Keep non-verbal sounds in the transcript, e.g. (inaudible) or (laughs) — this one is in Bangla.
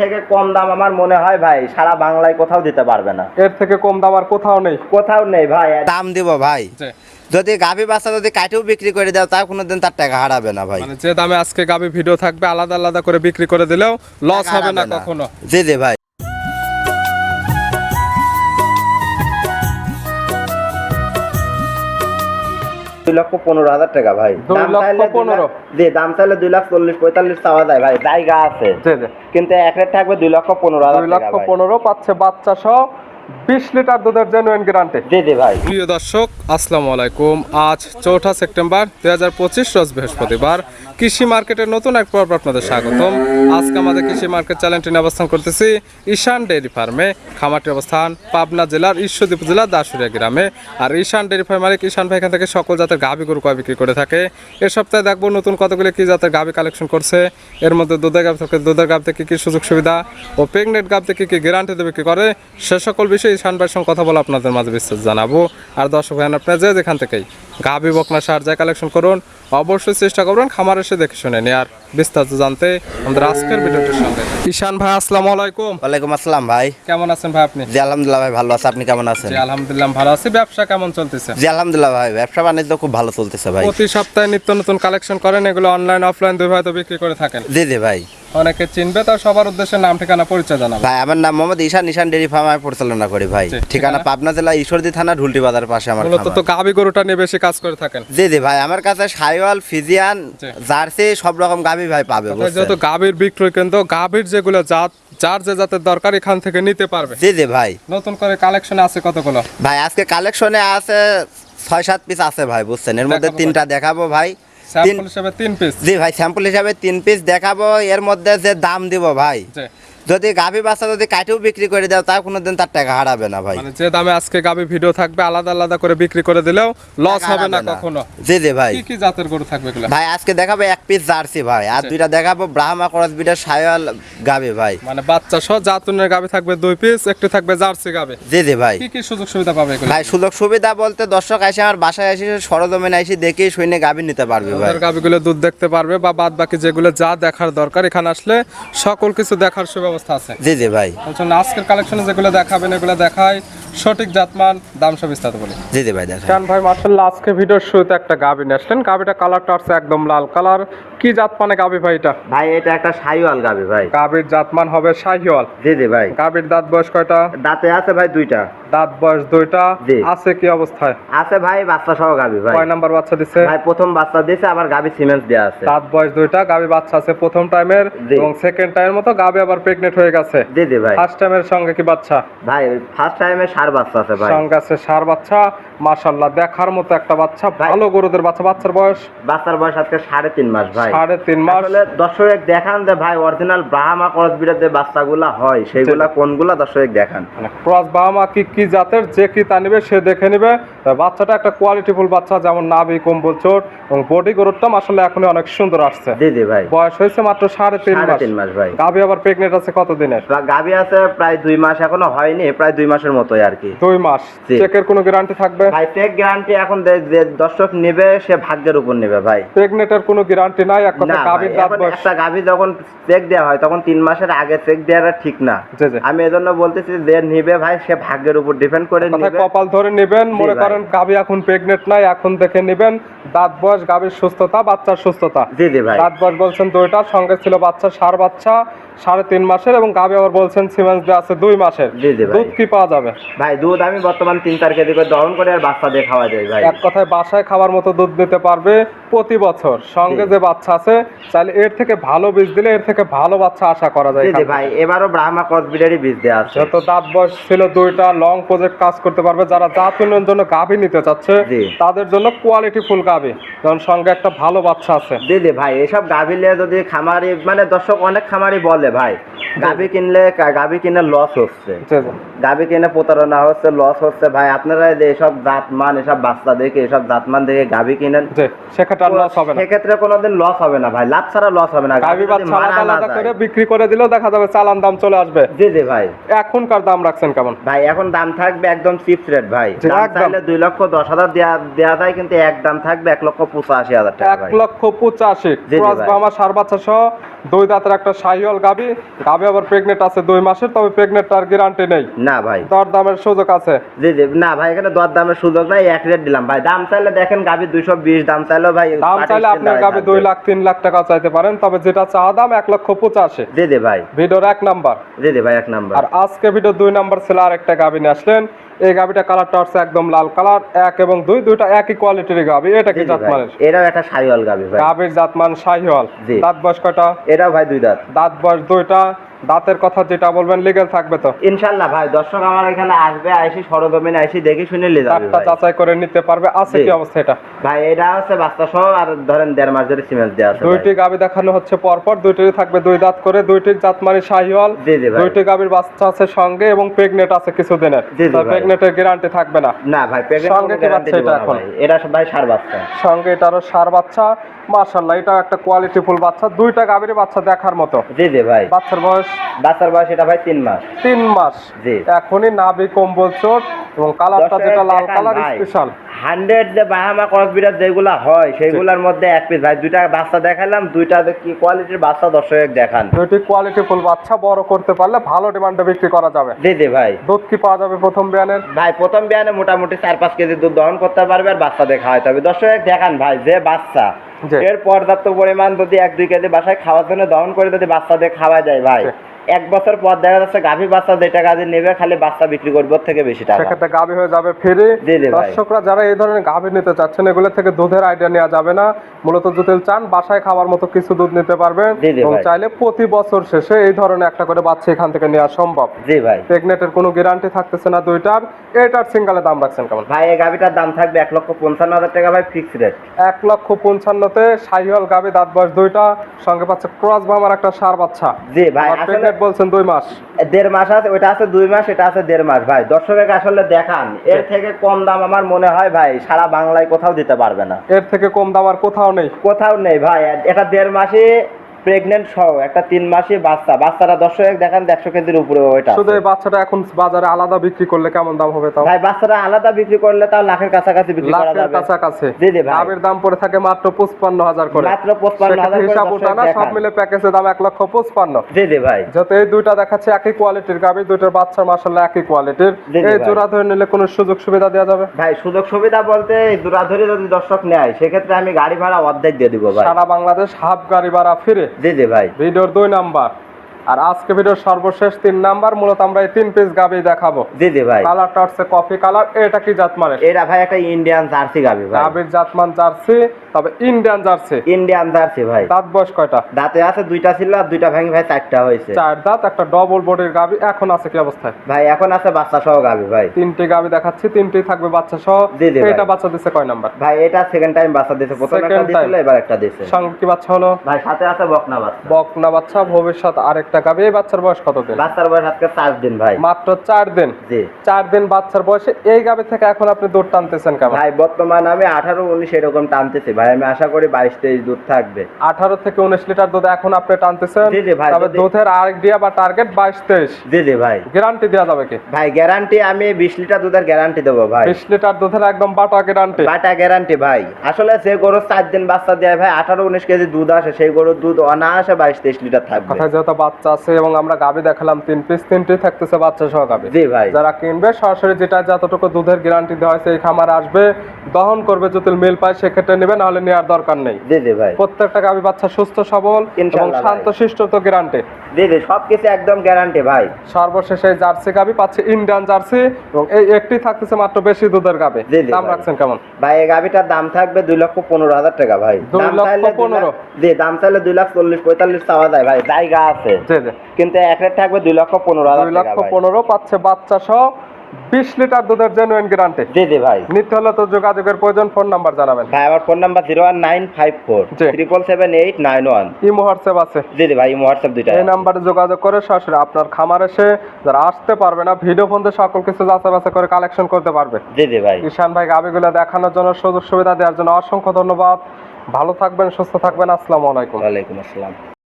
থেকে কম দাম আমার মনে হয় ভাই সারা বাংলায় কোথাও দিতে পারবে না। এর থেকে কম দাম আর কোথাও নেই। কোথাও নেই ভাই। দাম দিব ভাই। যদি গাভী বাচ্চা যদি কাটেও বিক্রি করে দাও কোনো দিন তার টাকা হারাবে না ভাই। মানে যে দামে আজকে গাবি ভিডিও থাকবে আলাদা আলাদা করে বিক্রি করে দিলেও লস হবে না। কখনো। জি জি ভাই। দুই লক্ষ পনেরো হাজার টাকা ভাই। দাম চাইলে দুই পনেরো? লাখ- জি দাম চাইলে দুই লাখ চল্লিশ পঁয়তাল্লিশ চাওয়া যায় ভাই জায়গা আছে। কিন্তু এক রেট থাকবে দুই লক্ষ পনেরো হাজার দুই লক্ষ পনেরো পাচ্ছে বাচ্চা সহ বিশ লিটার দুধের জেনুইন গ্যারান্টি জি জি ভাই। প্রিয় দর্শক আসসালামু আলাইকুম। আজ চৌঠা সেপ্টেম্বর দুই হাজার পঁচিশ রোজ বৃহস্পতিবার। কৃষি মার্কেটের নতুন এক পর্ব আপনাদের স্বাগতম। আজকে আমাদের কৃষি মার্কেট চ্যানেলটি নিয়ে অবস্থান করতেছি ঈশান ডেয়ারি ফার্মে। খামারটির অবস্থান পাবনা জেলার ঈশ্বরদীপ জেলার দাসুরিয়া গ্রামে। আর ঈশান ডেয়ারি ফার্মারে ঈশান ভাই এখান থেকে সকল জাতের গাভি গরু কয় বিক্রি করে থাকে। এ সপ্তাহে দেখব নতুন কতগুলি কি জাতের গাভি কালেকশন করছে। এর মধ্যে দুধের গাভ থেকে দুধের গাভ থেকে কি সুযোগ সুবিধা ও প্রেগনেন্ট গাভ থেকে কি গ্যারান্টি দেবে কি করে, সে সকল বিষয়ে ঈশান ভাইয়ের সঙ্গে কথা বলে আপনাদের মাঝে বিস্তারিত জানাব। আর দর্শক ভাই আপনারা যে যেখান থেকেই গাভি বকনা সার যায় কালেকশন করুন অবশ্যই চেষ্টা করবেন খামার এসে দেখে শুনে নিয়ে আর বিস্তারিত জানতে আমাদের আজকের ভিডিওটির সঙ্গে। ঈশান ভাই আসসালামু আলাইকুম। ওয়ালাইকুম আসসালাম ভাই। কেমন আছেন ভাই আপনি? জি আলহামদুলিল্লাহ ভাই ভালো আছে। আপনি কেমন আছেন? জি আলহামদুলিল্লাহ ভালো আছি। ব্যবসা কেমন চলতেছে? জি আলহামদুলিল্লাহ ভাই ব্যবসা বাণিজ্য খুব ভালো চলতেছে ভাই। প্রতি সপ্তাহে নিত্য নতুন কালেকশন করেন এগুলো অনলাইন অফলাইন দুই তো বিক্রি করে থাকেন। জি জি ভাই। অনেকে চিনবে তার সবার উদ্দেশ্যে নাম ঠিকানা পরিচয় জানাব। ভাই আমার নাম মোহাম্মদ ঈশান ঈশান ডেরি ফার্ম আমি পরিচালনা করি ভাই। ঠিকানা? পাবনা জেলা ঈশ্বরদী থানা ঢুলটি বাজার পাশে আমার মূলত। তো গাভি গরুটা নিয়ে বেশি কাজ করে থাকেন? জি জি ভাই আমার কাছে সাইওয়াল ফিজিয়ান জার্সি সব রকম গাভি ভাই পাবে? যেহেতু গাভীর বিক্রয় কেন্দ্র গাভীর যেগুলো জাত যার যে জাতের দরকার এখান থেকে নিতে পারবে। জি জি ভাই। নতুন করে কালেকশন আছে কতগুলো? ভাই আজকে কালেকশনে আছে ছয় সাত পিস আছে ভাই বুঝছেন? এর মধ্যে তিনটা দেখাবো ভাই। তিন স্যাম্পল হিসেবে তিন পিস জি ভাই স্যাম্পল হিসাবে তিন পিস দেখাবো এর মধ্যে যে দাম দিব ভাই। যদি গাভী বাচ্চা যদি কাটেও বিক্রি করে দাও তাও কোনোদিন তার টাকা হারাবে না ভাই। মানে যে দামে আজকে গাভী ভিডিও থাকবে আলাদা আলাদা করে বিক্রি করে দিলেও লস হবে না কখনো। জি জি ভাই। কি কি জাতের গরু থাকবে ভাই আজকে দেখাবো এক পিস জার্সি ভাই আর দুইটা দেখাবো ব্রাহ্মা ক্রস বিটার সায়াল গাবে ভাই। মানে বাচ্চা সহ জাতুনের গাভী থাকবে দুই পিস একটি থাকবে জার্সি গাভী। জি জি ভাই। কি কি সুযোগ সুবিধা পাবে ভাই সুযোগ সুবিধা বলতে দর্শক এসে আমার বাসায় এসে সরজমিনে এসে দেখে শুনে গাভী নিতে পারবে ভাই। গাভীগুলো দুধ দেখতে পারবে বা বাদ বাকি যেগুলো যা দেখার দরকার এখানে আসলে সকল কিছু দেখার সুব্যবস্থা আছে। জি জি ভাই। বলছেন আজকের কালেকশনে যেগুলো দেখাবেন এগুলো দেখায় সঠিক জাতমান দাম সব বিস্তারিত বলি। জি জি ভাই দেখা কারণ ভাই মার্শাল্লাহ আজকে ভিডিওর শুরুতে একটা নিয়ে আসলেন। গাভীটা কালারটা আসছে একদম লাল কালার কি জাত মানে গাভী ভাই এটা? ভাই এটা একটা সাইওয়াল গাভী ভাই। গাভীর জাতমান হবে শাহিওয়াল। জি জি ভাই। গাভীর দাঁত বয়স কয়টা? দাঁতে আছে ভাই দুইটা। দাঁত বয়স দুইটা। আছে কি অবস্থায়? আছে ভাই বাচ্চা সহ গাভী ভাই। কয় নাম্বার বাচ্চা দিছে? ভাই প্রথম বাচ্চা দিছে আবার গাভী সিমেন্ট দেওয়া আছে। দাঁত বয়স দুইটা গাভী বাচ্চা আছে প্রথম টাইমের এবং সেকেন্ড টাইমের মতো গাভী আবার প্রেগনেন্ট হয়ে গেছে। জি জি ভাই। ফার্স্ট টাইমের সঙ্গে কি বাচ্চা? ভাই ফার্স্ট টাইমে সার বাচ্চা আছে ভাই। সঙ্গে আছে সার বাচ্চা। মাশাল্লাহ দেখার মতো একটা বাচ্চা। ভালো গরুদের বাচ্চা বাচ্চার বয়স? বাচ্চার বয়স আজকে সাড়ে তিন মাস ভাই। সাড়ে তিন মাস। আসলে দর্শক দেখান যে ভাই অরিজিনাল ব্রাহ্মা করস বিরাট যে বাচ্চাগুলা হয় সেইগুলা কোনগুলা দর্শক দেখান? মানে ক্রস বাহামা কি কি জাতের যে কি তা নিবে সে দেখে নিবে। বাচ্চাটা একটা কোয়ালিটিফুল বাচ্চা যেমন নাভি কম্বল চোট এবং বডি গরুরটা আসলে এখনই অনেক সুন্দর আসছে। জি জি ভাই। বয়স হয়েছে মাত্র সাড়ে তিন সাড়ে মাস। তিন মাস ভাই। গাভী আবার প্রেগনেন্ট আছে কত দিনের গাভী আছে প্রায় দুই মাস এখনও হয়নি প্রায় দুই মাসের মতোই আর কি। দুই মাস। চেকের কোনো গ্যারান্টি থাকবে? ভাই চেক গ্যারান্টি এখন যে- দর্শক নেবে সে ভাগ্যের উপর নেবে ভাই। প্রেগনেন্টের কোনো গ্যারান্টি নাই এক কথা গাভীর দাঁত বয়স। একটা গাভী যখন চেক দেওয়া হয় তখন তিন মাসের আগে চেক দেওয়াটা ঠিক না। আমি এজন্য বলতেছি যে নিবে ভাই সে ভাগ্যের উপর ডিপেন্ড করে নিবে। কপাল ধরে নেবেন মনে করেন গাভী এখন প্রেগনেন্ট নাই এখন দেখে নেবেন দাঁত বয়স গাভীর সুস্থতা বাচ্চার সুস্থতা। জি জি ভাই। দাঁত বয়স বলছেন দুইটার সঙ্গে ছিল বাচ্চা সার বাচ্চা সাড়ে তিন মাসের এবং গাভী আবার বলছেন সিমেন্স দেওয়া আছে দুই মাসের। জি, জি ভাই। দুধ কি পাওয়া যাবে? ভাই দুধ আমি বর্তমান তিন চার কেজি করে দহন করে আর বাচ্চা দিয়ে খাওয়া যায় ভাই। এক কথায় বাসায় খাবার মতো দুধ দিতে পারবে প্রতি বছর। সঙ্গে যে বাচ্চা আছে চাইলে এর থেকে ভালো বীজ দিলে এর থেকে ভালো বাচ্চা আশা করা যায় জি জি ভাই এবারও ব্রাহ্মা ক্রস বিডারই বীজ দেওয়া আছে। যত দাঁত বয়স ছিল দুইটা লং প্রজেক্ট কাজ করতে পারবে। যারা জাত উন্নয়নের জন্য গাভী নিতে চাচ্ছে তাদের জন্য কোয়ালিটি ফুল গাভী যেমন সঙ্গে একটা ভালো বাচ্চা আছে। জি জি ভাই এসব গাভী নিয়ে যদি খামারি মানে দর্শক অনেক খামারি বলে ভাই (laughs) গাভী কিনলে গাভী কিনে লস হচ্ছে। জি, জি। কিনে প্রতারণা হচ্ছে লস হচ্ছে। ভাই আপনারা যে এসব জাতমান এসব বাচ্চা দেখে এসব জাতমান দেখে গাভী কিনেন সেক্ষেত্রে লস হবে না। সেক্ষেত্রে কোনোদিন লস হবে না ভাই। লাভ ছাড়া লস হবে না। গাভী বাচ্চা আলাদা। করে বিক্রি করে দিলেও দেখা যাবে চালান দাম চলে আসবে। জি জি ভাই। এখনকার দাম রাখছেন কেমন? ভাই এখন দাম থাকবে একদম চিপস রেট ভাই। চাইলে দুই লক্ষ দশ হাজার দেওয়া দেওয়া যায় কিন্তু এক দাম থাকবে এক লক্ষ পঁচাশি হাজার টাকা এক লক্ষ পঁচাশি। ক্রস বামা সার বাচ্চা সহ দুই দাঁতের একটা শাহিওয়াল গাবি গাবি আবার প্রেগনেন্ট আছে দুই মাসের তবে প্রেগনেন্ট আর গ্যারান্টি নেই। না ভাই। দর দামের সুযোগ আছে। জি জি না ভাই এখানে দর দামের সুযোগ নাই এক রেট দিলাম। ভাই দাম চাইলে দেখেন গাভি দুইশো বিশ দাম চাইলেও ভাই দাম চাইলে আপনার গাবে দুই লাখ তিন লাখ টাকা চাইতে পারেন তবে যেটা চাওয়া দাম এক লক্ষ পঁচাশি। জি জি ভাই। ভিডিওর এক নাম্বার। জি জি ভাই এক নাম্বার। আর আজকে ভিডিও দুই নাম্বার ছিল আরেকটা গাবি নিয়ে আসলেন। এই গাবিটা কালারটা হচ্ছে একদম লাল কালার এক এবং দুই দুইটা একই কোয়ালিটির গাবি এটা কি জি জি জাত মানের এটাও একটা সাইওয়াল গাভি ভাই। গাবির জাতমান শাহিওয়াল। দাঁত বয়স কয়টা? এটাও ভাই দুই দাঁত। দাঁত বয়স দুইটা। দাঁতের কথা যেটা বলবেন লিগেল থাকবে তো? ইনশাল্লাহ ভাই দর্শক আমার এখানে আসবে আইসি সরজমিনে আইসি দেখে শুনে নিয়ে যাবে ভাই। যাচাই করে নিতে পারবে। আছে কি অবস্থা এটা? ভাই এটা হচ্ছে বাচ্চা সহ আর ধরেন দেড় মাস ধরে সিমেন্ট দেওয়া আছে দুইটি গাবি দেখানো হচ্ছে পরপর দুইটির থাকবে দুই দাঁত করে। দুইটির জাত মানে শাহিওয়াল দুইটি গাবির বাচ্চা আছে সঙ্গে এবং প্রেগনেন্ট আছে কিছুদিনের। প্রেগনেন্টের গ্যারান্টি থাকবে না। না ভাই প্রেগনেন্ট সঙ্গে কি বাচ্চা এটা এখন? এটা ভাই সার বাচ্চা। সঙ্গে এটারও সার বাচ্চা। মার্শাল্লাহ এটা একটা কোয়ালিটি ফুল বাচ্চা দুইটা গাভীর বাচ্চা দেখার মতো। জি জি ভাই। বাচ্চার বয়স? বাচ্চার বয়স এটা ভাই তিন মাস। তিন মাস। জি। এখনই নাভি কম্বল চোট এবং কালারটা যেটা লাল কালার। স্পেশাল হান্ড্রেড যে বাহামা ক্রস বিরাট যেগুলা হয় সেগুলোর মধ্যে এক পিস ভাই দুইটা বাচ্চা দেখালাম দুইটা কি কোয়ালিটির বাচ্চা দর্শক দেখান। দুইটি কোয়ালিটি ফুল বাচ্চা বড় করতে পারলে ভালো ডিমান্ডে বিক্রি করা যাবে। জি জি ভাই। দুধ কি পাওয়া যাবে প্রথম বিয়ানের? ভাই প্রথম বিয়ানে মোটামুটি চার পাঁচ কেজি দুধ দহন করতে পারবে আর বাচ্চা দেখা হয়তে হবে দর্শক দেখান ভাই যে বাচ্চা এর পর্যাপ্ত পরিমাণ যদি এক দুই কেজি বাসায় খাওয়ার জন্য দহন করে যদি বাচ্চা দিয়ে খাওয়া যায় ভাই। এক বছর পর দেখা যাচ্ছে গাভী বাচ্চা যে টাকা নেবে খালি বাচ্চা বিক্রি করবে থেকে বেশি টাকা। সেক্ষেত্রে গাভী হয়ে যাবে ফ্রি। দর্শকরা যারা এই ধরনের গাভী নিতে চাচ্ছেন এগুলো থেকে দুধের আইডিয়া নেওয়া যাবে না। মূলত যদি চান বাসায় খাওয়ার মতো কিছু দুধ নিতে পারবেন। এবং চাইলে প্রতি বছর শেষে এই ধরনের একটা করে বাচ্চা এখান থেকে নেওয়া সম্ভব। জি ভাই। প্রেগনেটের কোনো গ্যারান্টি থাকতেছে না দুইটার। এটার সিঙ্গালে দাম রাখছেন কেমন? ভাই এই গাভীটার দাম থাকবে এক লক্ষ পঞ্চান্ন হাজার টাকা ভাই ফিক্স রেট এক লক্ষ পঞ্চান্নতে সাইহল গাবি দাঁত বয়স দুইটা। সঙ্গে পাচ্ছে ক্রস ভামার একটা সার বাচ্চা। জি ভাই বলছেন দুই মাস? দেড় মাস আছে ওইটা আছে দুই মাস এটা আছে দেড় মাস। ভাই দর্শকের আসলে দেখান এর থেকে কম দাম আমার মনে হয় ভাই সারা বাংলায় কোথাও দিতে পারবে না। এর থেকে কম দাম আর কোথাও নেই? কোথাও নেই ভাই এটা দেড় মাসে প্রেগনেন্ট সহ একটা তিন মাসে বাচ্চা। বাচ্চাটা দর্শক দেখান একশো কেজির উপরে ওইটা শুধু এই বাচ্চাটা এখন বাজারে আলাদা বিক্রি করলে কেমন দাম হবে তাও? ভাই বাচ্চাটা আলাদা বিক্রি করলে তাও লাখের কাছাকাছি বিক্রি করা লাখের যাবে। কাছাকাছি। জি, জি, ভাই। দামের দাম পড়ে থাকে মাত্র পঁচপান্ন হাজার করে। মাত্র 55,000 সেক্ষেত্রে হিসাব দর্শক উঠানা সব মিলে প্যাকেজের দাম এক লক্ষ পঁচপান্ন। জি জি ভাই। যাতে এই দুইটা দেখাচ্ছে একই কোয়ালিটির গাবি দুইটার বাচ্চা মাসাল্লাহ একই কোয়ালিটির। এই জোড়া ধরে নিলে কোনো সুযোগ সুবিধা দেওয়া যাবে? ভাই সুযোগ সুবিধা বলতে জোড়া ধরে যদি দর্শক নেয় সেক্ষেত্রে আমি গাড়ি ভাড়া অর্ধেক দিয়ে দিব ভাই। সারা বাংলাদেশ হাফ গাড়ি ভাড়া ফিরে। জি জি ভাই। ভিডিওর দুই নাম্বার। আর আজকে ভিডিওর সর্বশেষ তিন নাম্বার মূলত আমরা এই তিন পিস গাবি দেখাবো। জি জি ভাই। কালারটা হচ্ছে কফি কালার এটা কি জাত মানে এটা ভাই একটা ইন্ডিয়ান জার্সি গাবি ভাই। গাবির জাতমান জার্সি তবে ইন্ডিয়ান জার্সি। ইন্ডিয়ান জার্সি ভাই। দাঁত বয়স কয়টা? দাঁতে আছে দুইটা ছিল আর দুইটা ভাঙি ভাই চারটা হয়েছে। চার দাঁত একটা ডবল বডির গাবি এখন আছে কি অবস্থায়? ভাই এখন আছে বাচ্চা সহ গাবি ভাই। তিনটি গাবি দেখাচ্ছি তিনটি থাকবে বাচ্চা সহ জি, জি, এটা বাচ্চা দিচ্ছে কয় নাম্বার? ভাই এটা সেকেন্ড টাইম বাচ্চা দিয়েছে প্রথম একটা time। এবার একটা দিয়েছে সঙ্গে কি বাচ্চা হলো? ভাই সাথে আছে বকনা বাচ্চা। বকনা বাচ্চা ভবিষ্যৎ আরেকটা গাবি এই বাচ্চার বয়স কত দিন বাচ্চার বয়স আজকে চার দিন ভাই। মাত্র চার দিন? জি। চার দিন বাচ্চার বয়সে এই গাবি থেকে এখন আপনি দুধ টানতেছেন কেমন ভাই বর্তমান আমি আঠারো উনিশ এরকম টানতেছি ভাই। আমি আশা করি বাইশ তেইশ দুধ থাকবে। আঠারো থেকে উনিশ লিটার দুধ এখন আপনি টানতেছেন। জি, জি, ভাই, তবে দুধের আইডিয়া বা টার্গেট বাইশ তেইশ। জি জি ভাই। গ্যারান্টি দেওয়া যাবে কি? ভাই গ্যারান্টি আমি বিশ লিটার দুধের গ্যারান্টি দেবো ভাই। বিশ লিটার দুধের একদম বাটা গ্যারান্টি। বাটা গ্যারান্টি ভাই। আসলে যে গরুর চার দিন বাচ্চা দেয় ভাই আঠারো উনিশ কেজি দুধ আসে সেই গরুর দুধ অনায়াসে বাইশ তেইশ লিটার থাকবে। কথায় যেহেতু বাচ্চা আছে এবং আমরা গাবি দেখালাম তিন পিস তিনটি থাকতেছে বাচ্চা সহ গাবি। জি ভাই। যারা কিনবে সরাসরি যেটা যতটুকু দুধের গ্যারান্টি দেওয়া হয়েছে এই খামার আসবে দহন করবে যদি মিল পায় সেক্ষেত্রে নেবে নাহলে নেওয়ার দরকার নেই। জি জি ভাই। প্রত্যেকটা গাবি বাচ্চা সুস্থ সবল এবং শান্ত শিষ্ট তো গ্যারান্টি জি জি সবকিছু একদম গ্যারান্টি ভাই। সর্বশেষে এই জার্সি গাবি পাচ্ছে ইন্ডিয়ান জার্সি এবং এই একটি থাকতেছে মাত্র বেশি দুধের গাবে। দাম রাখছেন কেমন? ভাই এই গাভিটার দাম থাকবে দুই লক্ষ পনেরো হাজার টাকা ভাই। দুই লক্ষ পনেরো? জি দাম চাইলে দুই লাখ চল্লিশ পঁয়তাল্লিশ চাওয়া যায় ভাই। জায়গা আছে। কিন্তু এক রেট থাকবে দুই লক্ষ পনেরো দুই লক্ষ পনেরো পাচ্ছে বাচ্চা সহ বিশ লিটার দুধের জেনুইন গ্যারান্টি জি জি ভাই। নিতে হলে তো যোগাযোগের প্রয়োজন ফোন নাম্বার জানাবেন। ভাই আমার phone number zero one nine five four. Triple seven eight nine one imo WhatsApp আছে। জি জি ভাই হোয়াটসঅ্যাপ দুইটা এই নাম্বারে যোগাযোগ করে সরাসরি আপনার খামার এসে যারা আসতে পারবে না ভিডিও ফোন দিয়ে সকল কিছু যাচাই বাছাই করে কালেকশন করতে পারবে। জি জি ভাই। ঈশান ভাই গাবিগুলো দেখানোর জন্য সুযোগ সুবিধা দেওয়ার জন্য অসংখ্য ধন্যবাদ। ভালো থাকবেন সুস্থ থাকবেন। আসসালামু আলাইকুম। ওয়ালাইকুম আসসালাম।